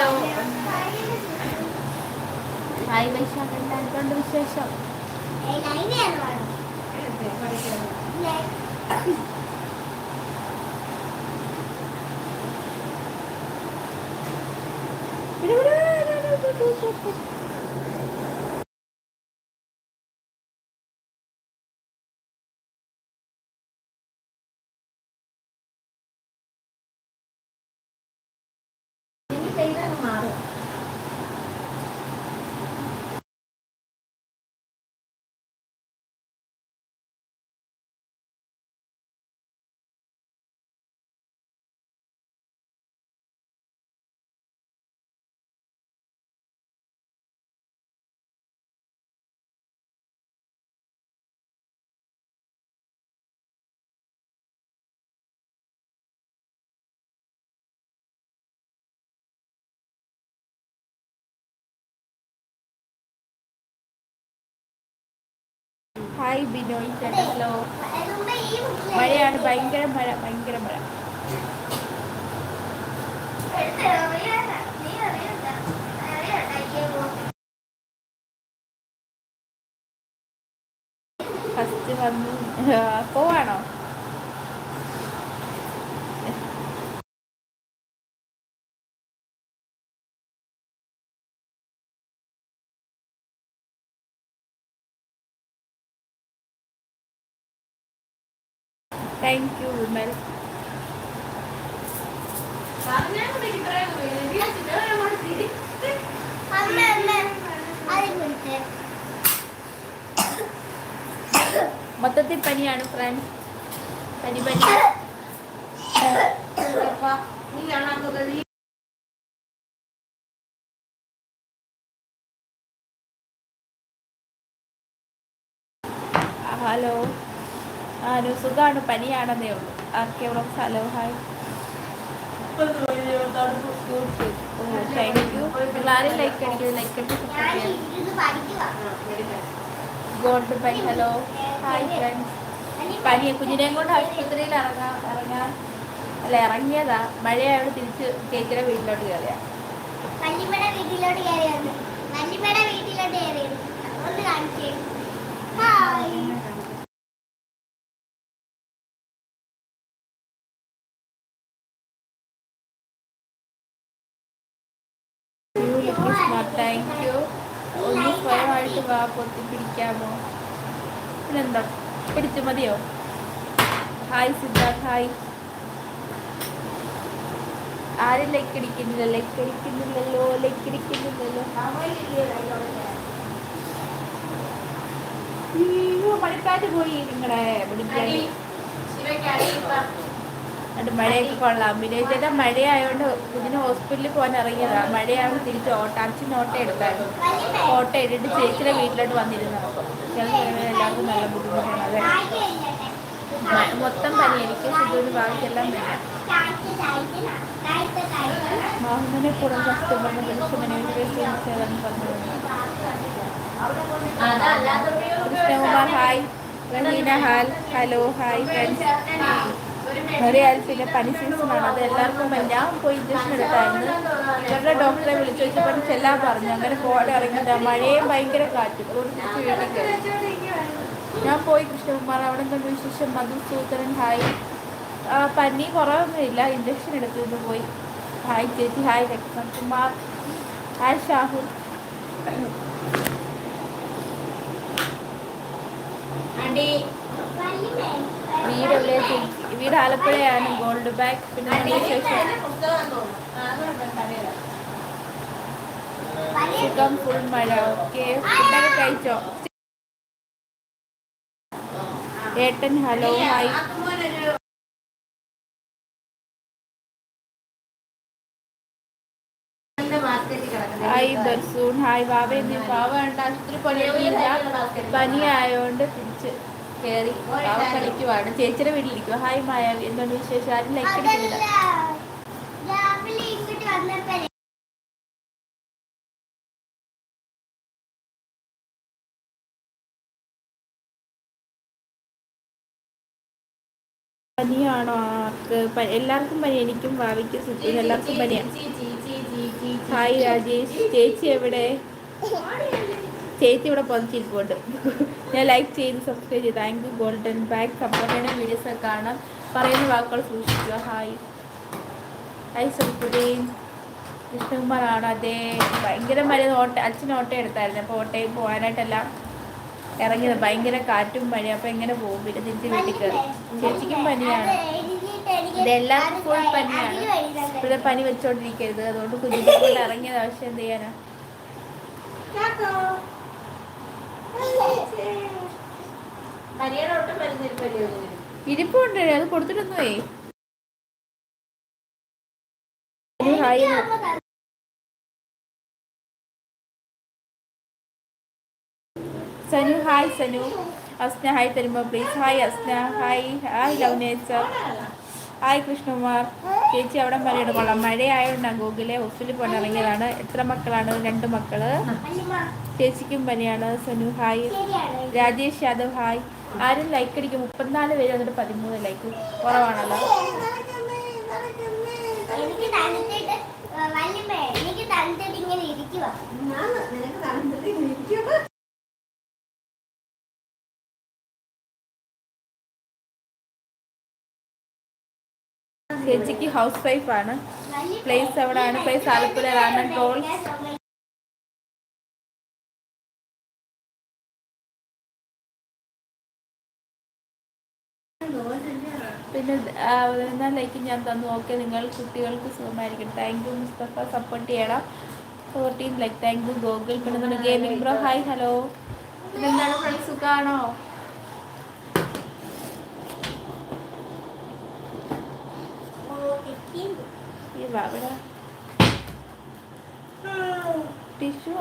Hello. Hi Vaishakh വിശേഷം? മാറും hi Binoy hello മഴയാണ് ഭയങ്കര മഴ ഭയങ്കര മഴ. ഫസ്റ്റ് വന്നു. പോവാണോ? താങ്ക് യു വിമൽ മൊത്തത്തിൽ പനിയാണ് ഫ്രണ്ട്സ് പനി പനി. ഹലോ. ആനു സുഖമാണ് പനിയാണെന്നേ ഉള്ളൂ. ഓക്കെ ഇവിടെ ഹലോ ഹായ്. എല്ലാവരും ലൈക്ക് അടിക്കുന്നത് like gold by hello hi friends പനിയെ കുഞ്ഞിനെയും കൊണ്ട് ആശുപത്രിയിൽ ഇറങ്ങാം ഇറങ്ങാൻ അല്ല ഇറങ്ങിയതാ. മഴയായോട് തിരിച്ച് ചേച്ചിയുടെ വീട്ടിലോട്ട് കയറിയാ വീട്ടിലോട്ട് കയറിയാണ് വീട്ടിലോട്ട് കയറി ഒന്ന് കാണിച്ചേ. ഹായ് താങ്ക് യു ഒന്ന് സ്വയമായിട്ട് വാ പൊത്തി പിടിക്കാമോ? പിന്നെന്താ? പിടിച്ചു മതിയോ? ഹായ് സിദ്ധാർത്ഥ് ഹായ് ആരും ലൈക്ക് അടിക്കുന്നില്ല ലൈക്ക് അടിക്കുന്നില്ലല്ലോ ലൈക്ക് അടിക്കുന്നില്ലല്ലോ അയ്യോ മണിക്കാറ്റ് പോയി നിങ്ങളെ പിടിക്കാൻ എന്നിട്ട് മഴയൊക്കെ കൊള്ളാം. വിനയ് മഴയായതുകൊണ്ട് ഇതിന് ഹോസ്പിറ്റലിൽ പോകാൻ ഇറങ്ങിയതാണ് മഴയാകുമ്പോൾ തിരിച്ച് ഓട്ടോ അച്ഛൻ ഓട്ടോ എടുത്തായിരുന്നു. ഓട്ടോ എടുത്തിട്ട് ചേച്ചിയുടെ വീട്ടിലോട്ട് വന്നിരുന്നു. അപ്പോൾ എല്ലാവർക്കും നല്ല ബുദ്ധിമുട്ടാണ്. അതെ. മൊത്തം പനി. എനിക്ക് സിദ്ധുവിന് ബാക്കിയെല്ലാം വേണം മാമനെ പുറം സേവൻ പറഞ്ഞു ഹായ്. Hello hi friends. പിന്നെ പനി സീസണാണ്. അത് എല്ലാവർക്കും എല്ലാം പോയി ഇഞ്ചക്ഷൻ എടുത്തായിരുന്നു. ഇവരുടെ ഡോക്ടറെ വിളിച്ചു വെച്ചപ്പോൾ ചെല്ലാൻ പറഞ്ഞു. അങ്ങനെ പോകാൻ ഇറങ്ങിയതാ. മഴയും ഭയങ്കര കാറ്റും. ഞാൻ പോയി കൃഷ്ണകുമാർ അവിടെ കണ്ടു വിശേഷം? മധുസൂത്രൻ ഹായ്. പനി കുറവൊന്നുമില്ല. ഇഞ്ചക്ഷൻ എടുത്തിട്ട് പോയി. ഹായ് ചേച്ചി ഹായ് രക്ഷം കുമാർ ഹായ് ഷാഹുൽ വീട് ചേച്ചി വീട് ആലപ്പുഴയാണ് ഗോൾഡ് ബാഗ് പിന്നെ സുഖം ഫുൾ മഴ. ഓക്കെ ഫുഡൊക്കെ കഴിച്ചോ? ഏട്ടൻ ഹലോ ഹായ് ഹായ് ബർസൂൺ. ഹായ് ബാബ എന്നീ വാവ ഉണ്ട് ആശുപത്രി പണിയൊന്നുമില്ല. പനി ആയതുകൊണ്ട് തിരിച്ച്. കയറി പാവ കളിക്കുവാണ് ചേച്ചിയുടെ വീട്ടിലിരിക്കുക ഹായ് മായാവി എന്തുകൊണ്ട് വിശേഷം? ആരും ലൈക്ക് അടിക്കുന്നില്ല പനിയാണോ? ആർക്ക്? എല്ലാവർക്കും പനി. എനിക്കും ഭാവിക്കും സുഖം. എല്ലാവർക്കും പനിയാണ് ഹായ് രാജേഷ്. ചേച്ചി എവിടെ? ചേച്ചി ഇവിടെ പൊതിച്ചിരിപ്പുണ്ട്. ഞാൻ ലൈക്ക് ചെയ്ത് സബ്സ്ക്രൈബ് ചെയ്ത്. Thank you golden bag support ചെയ്യുന്ന വീഡിയോസ് കാണാം. പറയുന്ന വാക്കുകൾ സൂക്ഷിക്കുക. ഹായ് ഹായ് സുൽപ്പുദീൻ കൃഷ്ണകുമാറാണ് അതെ. ഭയങ്കര മഴ. ഓട്ട അച്ഛൻ ഓട്ടം എടുത്തായിരുന്നു. അപ്പോൾ ഓട്ടയിൽ പോകാനായിട്ടെല്ലാം ഇറങ്ങിയത്. ഭയങ്കര കാറ്റും മഴ അപ്പോൾ എങ്ങനെ പോകും? പിന്നെ തിരിച്ച് വീട്ടിൽ കയറി. ചേച്ചിക്കും പനിയാണ്. ഇതെല്ലാം ഫുൾ പനിയാണ്. ഇവിടെ പനി വെച്ചോണ്ടിരിക്കരുത്. അതുകൊണ്ട് കുഞ്ഞിനെ ഇറങ്ങിയത്. ആവശ്യം എന്ത് ചെയ്യാനാ? ഇരിപ്പുണ്ട്. അത് കൊടുത്തിട്ടൊന്നുമേ ഒരു hi. Sanu hi Sanu. Asna hi തരുമ്പോ please hi Asna. Hi. Hi love nature hi Krishnakumar. ചേച്ചി അവിടെ മഴയുടെ കൊള്ള. മഴയായോണ്ട് ഗൂഗിളെ ഹോസ്പിറ്റലിൽ പോകാൻ ഇറങ്ങിയതാണ്. എത്ര മക്കളാണ്? രണ്ട് മക്കൾ. ചേച്ചിക്കും പനിയാണ്. സനു ഹായ്. രാജേഷ് യാദവ് ഹായ്. ആരും ലൈക്ക് അടിക്കും. മുപ്പത്തിനാല് പേര് വന്നിട്ട് പതിമൂന്ന് ലൈക്ക് കുറവാണല്ലോ. എനിക്ക് തന്നിട്ട് ഇങ്ങനെ ഇരിക്കുക ചേച്ചിക്ക് ഹൗസ് വൈഫ് ആണ്. പ്ലേസ് എവിടെയാണ്? പ്ലേസ് ആലപ്പുഴയിലാണ് ടോൾ പിന്നെ ആ, എന്നാൽ ലൈക്ക് ഞാൻ തന്നു. ഓക്കെ നിങ്ങൾ കുട്ടികൾക്ക് സുഖമായിരിക്കും താങ്ക് യു മുസ്തഫ സപ്പോർട്ട് ചെയ്യണം. Fourteen like thank you goggle പിന്നെ ഗെയിമിംഗ് ബ്രോ ഹായ് ഹലോ ഇതെന്താണ് ഫ്രണ്ട്സ് സുഖമാണോ ഈ അവിടെ ടിഷ്യൂ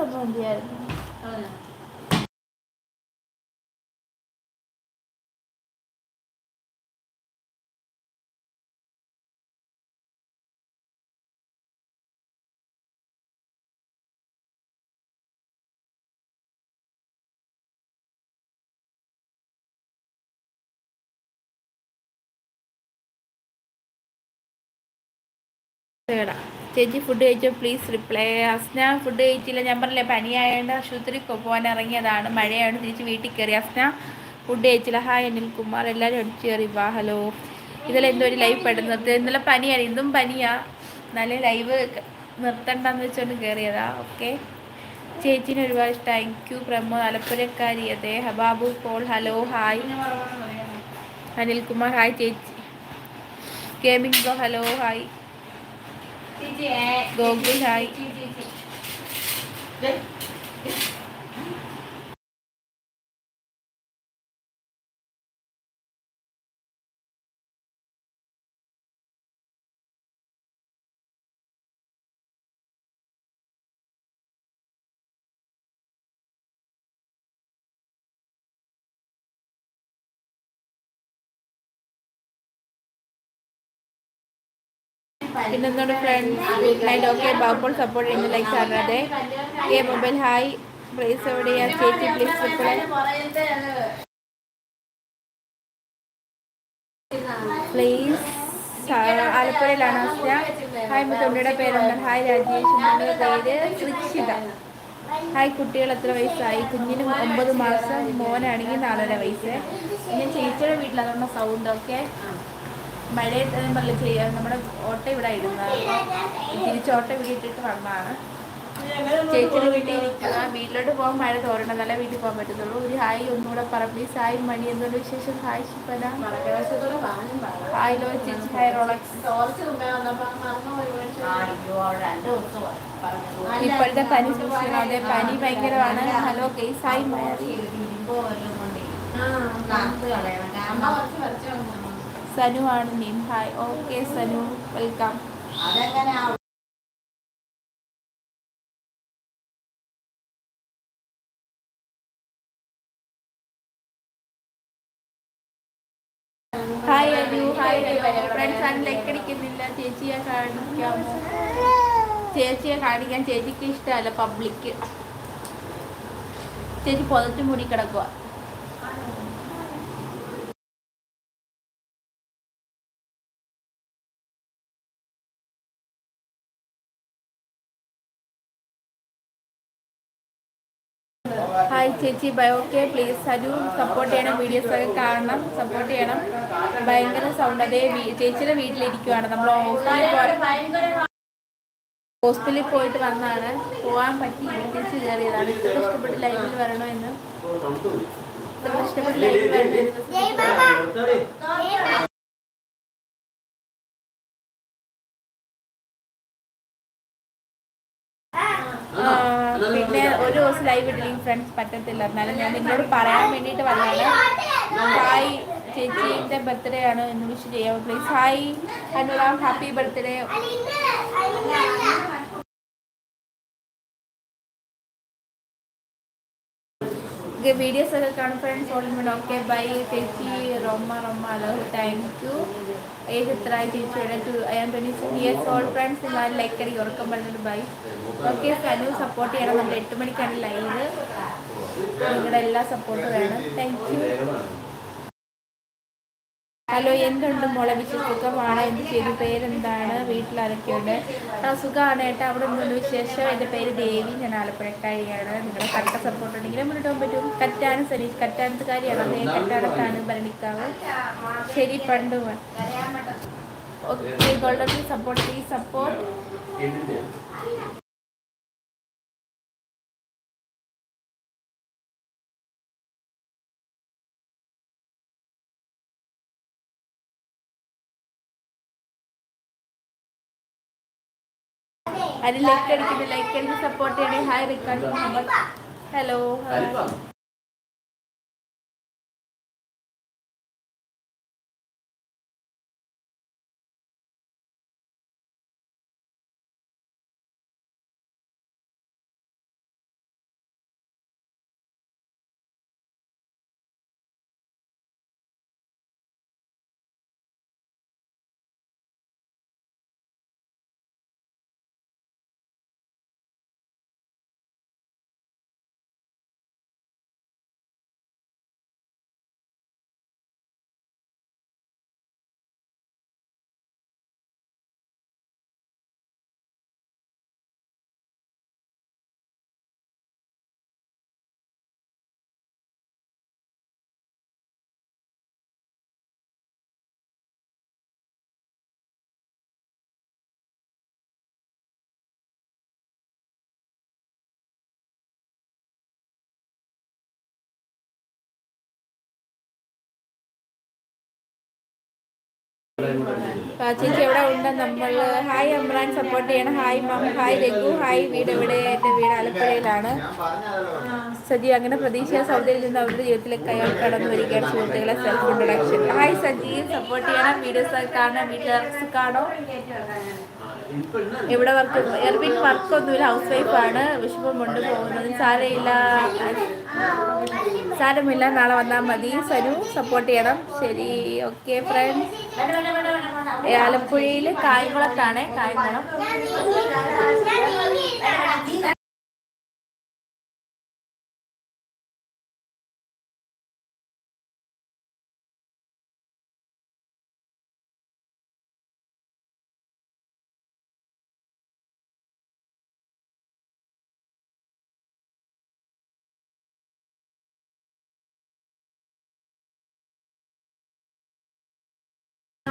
തേടാ. ചേച്ചി ഫുഡ് കഴിച്ചോ? പ്ലീസ് റിപ്ലൈ അസ്ന ഫുഡ് കഴിച്ചില്ല. ഞാൻ പറഞ്ഞില്ലേ പനിയായതുകൊണ്ട് ആശുപത്രി പോകാൻ ഇറങ്ങിയതാണ്. മഴയായതുകൊണ്ട് തിരിച്ച് വീട്ടിൽ കയറി അസ്ന ഫുഡ് കഴിച്ചില്ല. ഹായ് അനിൽകുമാർ എല്ലാവരും അടിച്ചു കയറി വാ ഹലോ ഇതിലെന്തോ എന്തോ ഒരു ലൈവ് പെടുന്നത്. ഇന്നലെ പനിയാണ്. ഇന്നും പനിയാ. നല്ല ലൈവ് നിർത്തണ്ടെന്ന് വെച്ചുകൊണ്ട് കയറിയതാ ഓക്കെ ചേച്ചിന് ഒരുപാട് താങ്ക് യു പ്രമോദ് ആലപ്പുഴക്കാരി. അതെ. ഹബാബു Paul hello hi Anilkumar hi ചേച്ചി. Gaming bro hello hi Gokul hi പിന്നെന്താണ് ഫ്രണ്ട്സ് നൈറ്റ് ഓക്കെ ബാബോൾ സപ്പോർട്ട് ചെയ്യുന്ന. ലൈക്ക് കാണാതെ എ മൊബൈൽ ഹായ്. പ്ലീസ് എവിടെയാ ചേച്ചി പ്ലീസ് പ്ലീസ് ആലപ്പുഴയിലാണ് ഹായ് മുത്തുണ്ടിയുടെ പേരെന്താണ് ഹായ് രാജേഷ്. പേര് ശ്രീക്ഷിത. ഹായ് കുട്ടികൾ എത്ര വയസ്സായി? കുഞ്ഞിന് ഒമ്പത് മാസം മോനാണെങ്കിൽ നാലര വയസ്സ്. പിന്നെ ചേച്ചിയുടെ അതുകൊണ്ട് സൗണ്ട് ഒക്കെ മഴയത്ത് ഞാൻ പറഞ്ഞില്ല ചെയ്യാൻ നമ്മുടെ ഓട്ട ഇവിടെ ഇടുന്നതാണ് തിരിച്ച് ഓട്ട ഇവിടെ ഇട്ടിട്ട് വന്നതാണ്. ചേച്ചിയുടെ വീട്ടിൽ വീട്ടിലോട്ട് പോകാൻ മഴ തോരണം. നല്ല വീട്ടിൽ പോകാൻ പറ്റുന്നുള്ളൂ ഒരു ഹായ് ഒന്നുകൂടെ പറ പ്ലീസ് ഹായ് മണി എന്നൊരു വിശേഷം? ഹായ് ശിപ്പന. ഹായ് ലോ ചേച്ചി. Hi Rolex. ഇപ്പോഴത്തെ പനി അതെ പനി ഭയങ്കരമാണ്. ഹലോ കേസ് ഹായ് മാരി ആ, സനു ആണ് meme hi okay Sanu welcome hi Anu hi friends ആണ് ലെക്കടിക്കുന്നില്ല ചേച്ചിയെ കാണിക്കാമോ ചേച്ചിയെ കാണിക്കാൻ ചേച്ചിക്ക് ഇഷ്ടമല്ല പബ്ലിക് ചേച്ചി പുതച്ചു മൂടി കിടക്കുക ഹായ് ചേച്ചി bye. Okay please Saju support ചെയ്യണം വീഡിയോസ് ഒക്കെ കാണണം സപ്പോർട്ട് ചെയ്യണം. ഭയങ്കര സൗണ്ട് അതേ ചേച്ചിയുടെ വീട്ടിലിരിക്കുവാണ്. നമ്മൾ ഹോസ്പിറ്റലിൽ പോയി ഹോസ്പിറ്റലിൽ പോയിട്ട് വന്നാണ്. പോകാൻ പറ്റി തിരിച്ച് കയറിയതാണ്. ഇത്ര കഷ്ടപ്പെട്ട് ലൈഫിൽ വരണോ എന്ന്. ഇത്ര കഷ്ടപ്പെട്ട് ലൈഫിൽ വരണോ പിന്നെ ഒരു ദിവസം ലൈവ് ഇട്ടില്ലെങ്കിൽ ഫ്രണ്ട്സ് പറ്റത്തില്ല. എന്നാലും ഞാൻ നിങ്ങളോട് പറയാൻ വേണ്ടിയിട്ട് വന്നതാണ്. ഹായ് ചേച്ചിയുടെ ബർത്ത്ഡേ ആണ് എന്ന് വിഷ് ചെയ്യാം. Please hi Anuram happy birthday videos ഒക്കെ കാണും. ഫ്രണ്ട്സ് ഓൾമോണ്ട് ഓക്കെ ബൈ ചേച്ചി റൊമ്മ റൊമ്മ ഹലോ താങ്ക് യു ഏജ് എത്ര ചേച്ചിയുടെ to I am twenty six years all friends എല്ലാവരും ലൈക്ക് അടി ഉറക്കം പറഞ്ഞിട്ട് ബൈ ഓക്കെ സനു സപ്പോർട്ട് ചെയ്യണം. നമ്മൾ എട്ട് മണിക്കാണ് ലൈവ് നിങ്ങളുടെ എല്ലാ സപ്പോർട്ടും വേണം. താങ്ക് യു ഹലോ എന്തുണ്ട് മോളെ വിശേഷമാണ് എന്ത് ചെയ്തു? പേരെന്താണ്? വീട്ടിലാരൊക്കെയുണ്ട്? ആ സുഖമാണ് ഏട്ടാ. അവിടെ എന്തുണ്ട് വിശേഷം? എന്റെ പേര് ദേവി. ഞാൻ ആലപ്പുഴക്കാരിയാണ്. നിങ്ങളുടെ കട്ട സപ്പോർട്ട് ഉണ്ടെങ്കിലും മുന്നോട്ട് പോകാൻ പറ്റും. കറ്റാനും സനീഷ് കറ്റാനത്തുകാരിയാണ്. അതേ കറ്റാനത്താണ് ഭരണിക്കാവ്. ശരി പണ്ട് ഓക്കെ ഗോൾഡൻ സപ്പോർട്ട് ഈ സപ്പോർട്ട് അതിൽ ലൈക്ക് അടിക്കുന്നു ലൈക്ക് അടിച്ച് സപ്പോർട്ട് ചെയ്യണേ. ഹായ് റിക്കാർഡ് മുഹമ്മദ്. ഹലോ ചേച്ചി എവിടെ ഉണ്ട് നമ്മൾ ഹായ് അമ്രാൻ സപ്പോർട്ട് ചെയ്യണം. Hi ma'am. Hi Raghu. Hi വീട് എവിടെ? എന്റെ വീട് ആലപ്പുഴയിലാണ്. സജി അങ്ങനെ പ്രതീക്ഷ സൗദിയിൽ നിന്ന് അവരുടെ ജീവിതത്തിലേക്ക് അയാൾ കടന്നു വരികയാണ്. സുഹൃത്തുക്കളെ self introduction hi Saji support ചെയ്യണം. വീഡിയോസ് കാണാം. വീട്ടിൽ കാണോ ഇവിടെ വർക്ക് എർവിൻ വർക്കൊന്നുമില്ല. ഹൗസ് വൈഫാണ് വിഷമമുണ്ട് പോകുന്നത് സാരമില്ല. സാരമില്ല. നാളെ വന്നാൽ മതി. സരു സപ്പോർട്ട് ചെയ്യണം. ശരി. ഓക്കെ ഫ്രണ്ട്സ് ആലപ്പുഴയിൽ കായംകുളത്താണ്. കായംകുളം.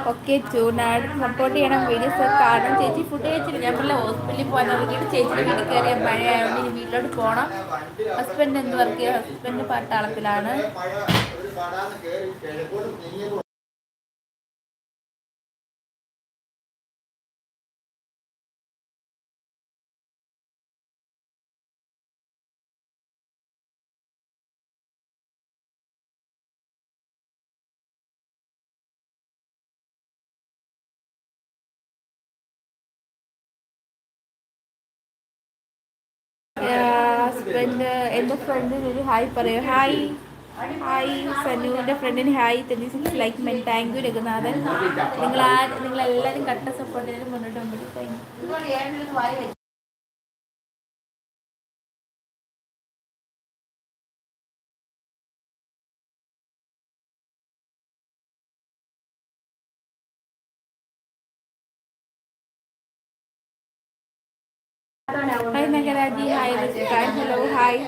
ഓക്കെ ചൂടാട് സപ്പോർട്ട് ചെയ്യണം. വീഡിയോസ് കാണണം. ചേച്ചി ഫുഡ് കഴിച്ചിട്ട് ഞാൻ പറഞ്ഞ ഹോസ്പിറ്റലിൽ പോകാൻ നോക്കിയിട്ട് ചേച്ചി വീട്ടിൽ കയറിയ മഴയായതുകൊണ്ട് ഇനി വീട്ടിലോട്ട് പോകണം ഹസ്ബൻഡ് എന്ത് വർക്ക് ചെയ്യുക ഹസ്ബൻഡ് പട്ടാളത്തിലാണ് ഹസ്ബൻഡ് എന്റെ ഫ്രണ്ടിന് ഒരു ഹായ് പറയൂ. ഹായ്. ഹായ് സനുവിന്റെ ഫ്രണ്ടിന് hi. Twenty six like men thank you Raghunathan. നിങ്ങൾ ആ നിങ്ങളെല്ലാവരും കട്ട സപ്പോർട്ട് ചെയ്ത് മുന്നോട്ട് പോകുമ്പോൾ താങ്ക് യു ഹായ് നഗരാജി ഹായ് റിസ്കാൻ ഹലോ ഹായ്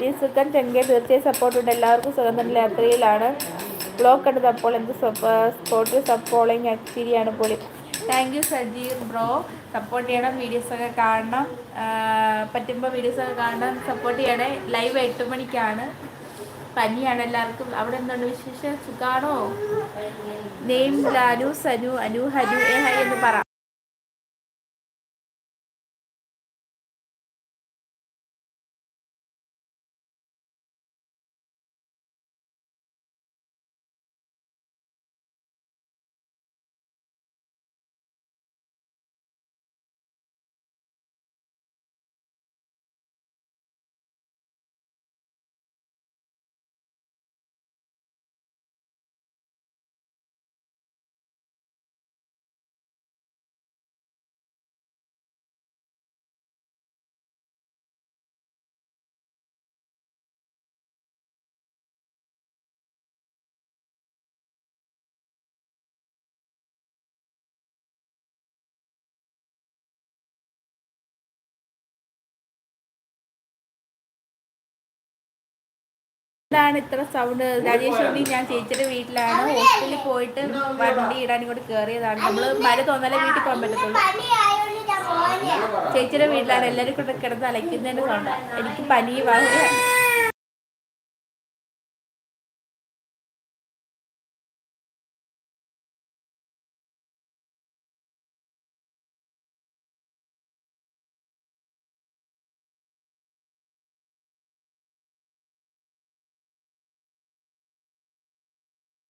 ജീസുക്കൻ ചെങ്കെ തീർച്ചയായും സപ്പോർട്ടുണ്ട് എല്ലാവർക്കും സുഖം തന്നെ യാത്രയിലാണ് ബ്ലോക്ക് എടുത്ത് അപ്പോൾ എന്ത് സപ്പോർട്ട് സപ്പോളിങ് ആക്ടിവിറ്റിയാണ് പൊളി thank you Sajeer bro support ചെയ്യണം വീഡിയോസൊക്കെ കാണണം. പറ്റുമ്പോൾ വീഡിയോസൊക്കെ കാണണം. സപ്പോർട്ട് ചെയ്യണേ. ലൈവ് എട്ട് മണിക്കാണ്. പനിയാണ് എല്ലാവർക്കും. അവിടെ എന്തുണ്ട് വിശേഷം? സുഖാണോ? നെയിം ലാനു സനു അനു ഹനു എ ഹൈ എന്ന് പറ. എന്താണ് ഇത്ര സൗണ്ട് രാജേശ്വരി ഞാൻ ചേച്ചിയുടെ വീട്ടിലാണ്. ഹോസ്റ്റലിൽ പോയിട്ട് വണ്ടി ഇടാൻ ഇങ്ങോട്ട് കയറിയതാണ് നമ്മൾ മര തോന്നാലേ വീട്ടിൽ പോകാൻ പറ്റത്തുള്ളൂ. ചേച്ചിയുടെ വീട്ടിലാണ്. എല്ലാവരും കൂടെ കിടന്ന് അലയ്ക്കുന്നതിന്റെ സൗണ്ട് എനിക്ക് പനി വളരെ